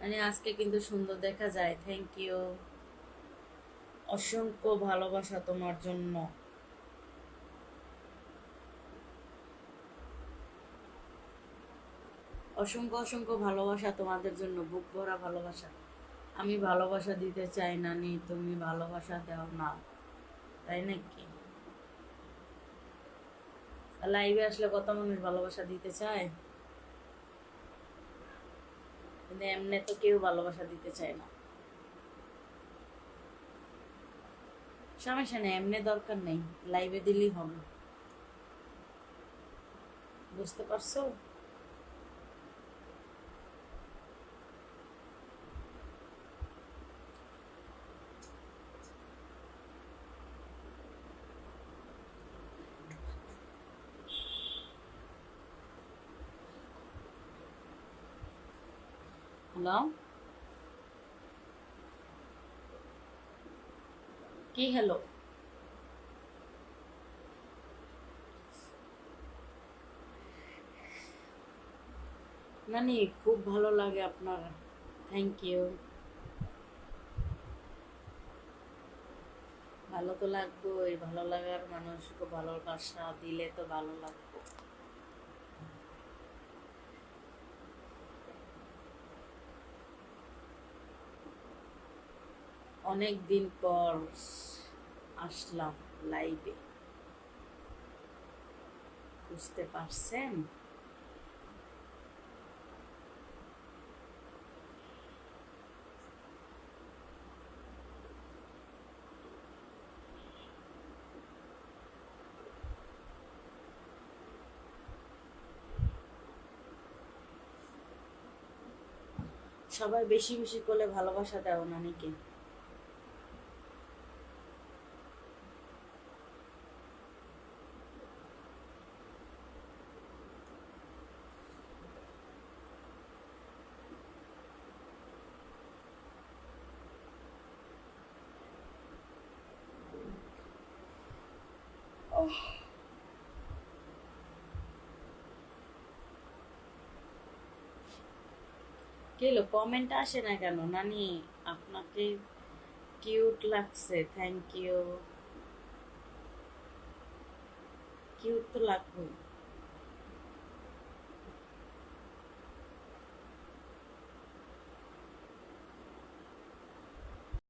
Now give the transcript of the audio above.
মানে আজকে কিন্তু সুন্দর দেখা যায়। থ্যাংক ইউ অসংখ্য ভালোবাসা তোমার জন্য। অসংখ্য অসংখ্য ভালোবাসা তোমাদের জন্য, বুক ভরা ভালোবাসা। আমি ভালোবাসা দিতে চাই না নি, তুমি ভালোবাসা দাও না। তাই নাকি? লাইভে আসলে কত মানুষ ভালোবাসা দিতে চায়? কিন্তু এমনি তো কেউ ভালোবাসা দিতে চায় না। সমস্যা নেই এমনি দরকার নেই লাইভে দিলেই হবে। বুঝতে পারছ? হ্যালো কি হ্যালো নানি খুব ভালো লাগে আপনার। থ্যাংক ইউ ভালো তো লাগবেই, ভালো লাগার মানুষকে ভালোবাসা দিলে তো ভালো লাগবে। অনেক দিন পর আসলাম লাইভে বুঝতে পারছেন? সবাই বেশি বেশি করে ভালোবাসা দাও নানিকে কেলো কমেন্ট আসে না কেন? নানি আপনাকে কিউট লাগছে থ্যাংক ইউ কিউট তো লাগবে